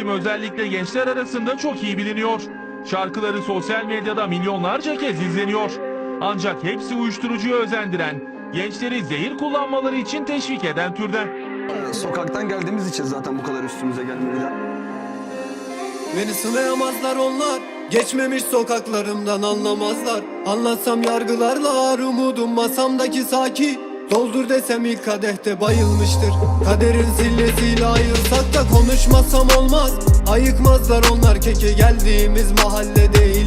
isim özellikle gençler arasında çok iyi biliniyor. Şarkıları sosyal medyada milyonlarca kez izleniyor. Ancak hepsi uyuşturucuya özendiren, gençleri zehir kullanmaları için teşvik eden türden. Sokaktan geldiğimiz için zaten bu kadar üstümüze gelmediler. Beni sınayamazlar onlar Geçmemiş sokaklarımdan anlamazlar Anlatsam yargılarlar umudum masamdaki saki Doldur desem ilk kadehte bayılmıştır. Kaderin sillesiyle ayırsak da konuşmasam olmaz. Ayıkmazlar onlar keke geldiğimiz mahallede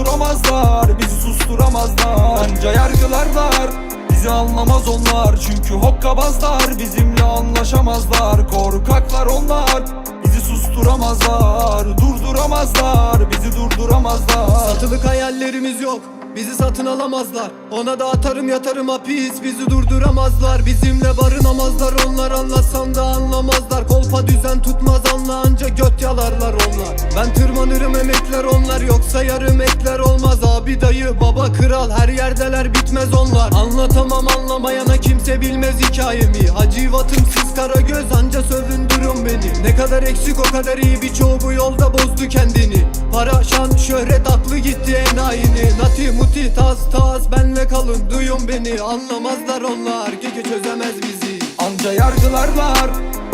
Susturamazlar Bizi susturamazlar. Anca yargılar var Bizi anlamaz onlar. Çünkü hokkabazlar Bizimle anlaşamazlar. Korkaklar onlar Bizi susturamazlar. Durduramazlar Bizi durduramazlar. Satılık hayallerimiz yok Bizi satın alamazlar. Ona da atarım yatarım hapis Bizi durduramazlar. Bizimle barınamazlar Onlar anlatsam da anlamazlar. Kolpa düzen tutmaz anla Ben tırmanırım emekler onlar Yoksa yarım ekler olmaz. Abi dayı baba kral her yerdeler bitmez onlar. Anlatamam anlamayana kimse bilmez hikayemi. Hacivatım siz kara göz anca sövündürün beni. Ne kadar eksik o kadar iyi birçoğu bu yolda bozdu kendini. Para şan şöhret aklı gitti enayini. Nati muti tas tas benle kalın duyun beni. Anlamazlar onlar keke çözemez bizi. Anca yargılar var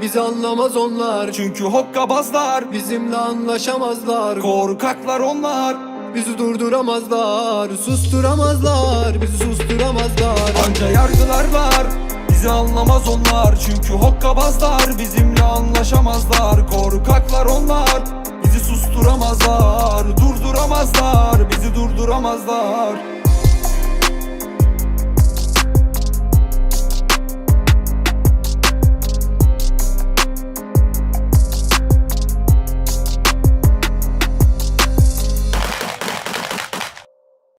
Bizi anlamaz onlar. Çünkü hokkabazlar. Bizimle anlaşamazlar. Korkaklar onlar. Bizi durduramazlar. Susturamazlar. Bizi susturamazlar. Anca yargılar var. Bizi anlamaz onlar. Çünkü hokkabazlar. Bizimle anlaşamazlar. Korkaklar onlar. Bizi susturamazlar. Durduramazlar. Bizi durduramazlar